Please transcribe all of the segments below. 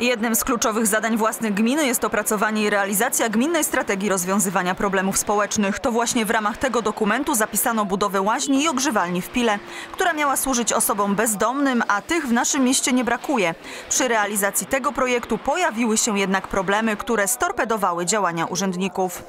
Jednym z kluczowych zadań własnych gminy jest opracowanie i realizacja gminnej strategii rozwiązywania problemów społecznych. To właśnie w ramach tego dokumentu zapisano budowę łaźni i ogrzewalni w Pile, która miała służyć osobom bezdomnym, a tych w naszym mieście nie brakuje. Przy realizacji tego projektu pojawiły się jednak problemy, które storpedowały działania urzędników.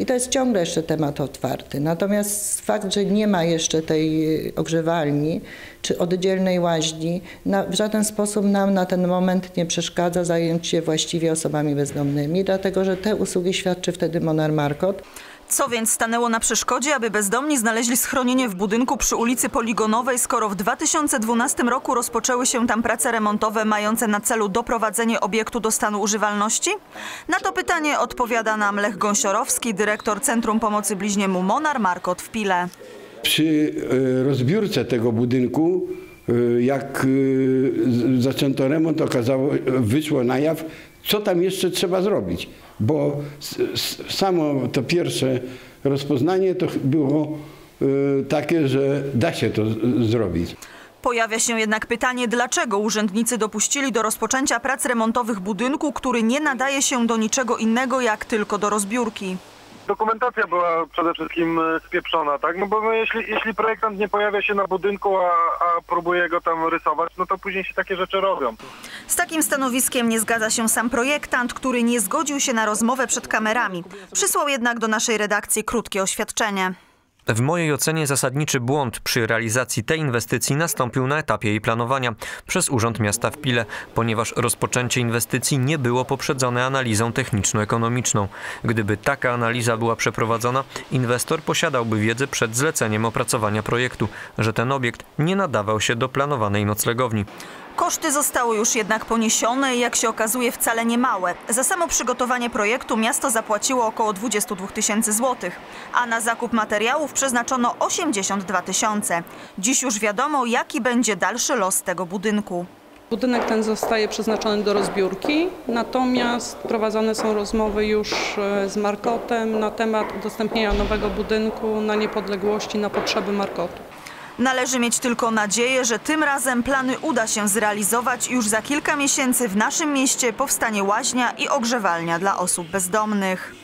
I to jest ciągle jeszcze temat otwarty. Natomiast fakt, że nie ma jeszcze tej ogrzewalni czy oddzielnej łaźni, na, w żaden sposób nam na ten moment nie przeszkadza zająć się właściwie osobami bezdomnymi, dlatego że te usługi świadczy wtedy Monar Markot. Co więc stanęło na przeszkodzie, aby bezdomni znaleźli schronienie w budynku przy ulicy Poligonowej, skoro w 2012 roku rozpoczęły się tam prace remontowe mające na celu doprowadzenie obiektu do stanu używalności? Na to pytanie odpowiada nam Lech Gąsiorowski, dyrektor Centrum Pomocy Bliźniemu Monar Markot w Pile. Przy e, rozbiórce tego budynku, e, jak e, zaczęto remont, okazało, wyszło na jaw, co tam jeszcze trzeba zrobić. Bo samo to pierwsze rozpoznanie to było e, takie, że da się to zrobić. Pojawia się jednak pytanie, dlaczego urzędnicy dopuścili do rozpoczęcia prac remontowych budynku, który nie nadaje się do niczego innego jak tylko do rozbiórki. Dokumentacja była przede wszystkim e, spieprzona, tak? No bo no, jeśli, jeśli projektant nie pojawia się na budynku, a, a próbuje go tam rysować, no to później się takie rzeczy robią. Z takim stanowiskiem nie zgadza się sam projektant, który nie zgodził się na rozmowę przed kamerami. Przysłał jednak do naszej redakcji krótkie oświadczenie. W mojej ocenie zasadniczy błąd przy realizacji tej inwestycji nastąpił na etapie jej planowania przez Urząd Miasta w Pile, ponieważ rozpoczęcie inwestycji nie było poprzedzone analizą techniczno-ekonomiczną. Gdyby taka analiza była przeprowadzona, inwestor posiadałby wiedzę przed zleceniem opracowania projektu, że ten obiekt nie nadawał się do planowanej noclegowni. Koszty zostały już jednak poniesione i jak się okazuje wcale nie małe. Za samo przygotowanie projektu miasto zapłaciło około 22 tysięcy złotych, a na zakup materiałów przeznaczono 82 tysiące. Dziś już wiadomo, jaki będzie dalszy los tego budynku. Budynek ten zostaje przeznaczony do rozbiórki, natomiast prowadzone są rozmowy już e, z Markotem na temat udostępnienia nowego budynku na niepodległości na potrzeby Markotu. Należy mieć tylko nadzieję, że tym razem plany uda się zrealizować i już za kilka miesięcy w naszym mieście powstanie łaźnia i ogrzewalnia dla osób bezdomnych.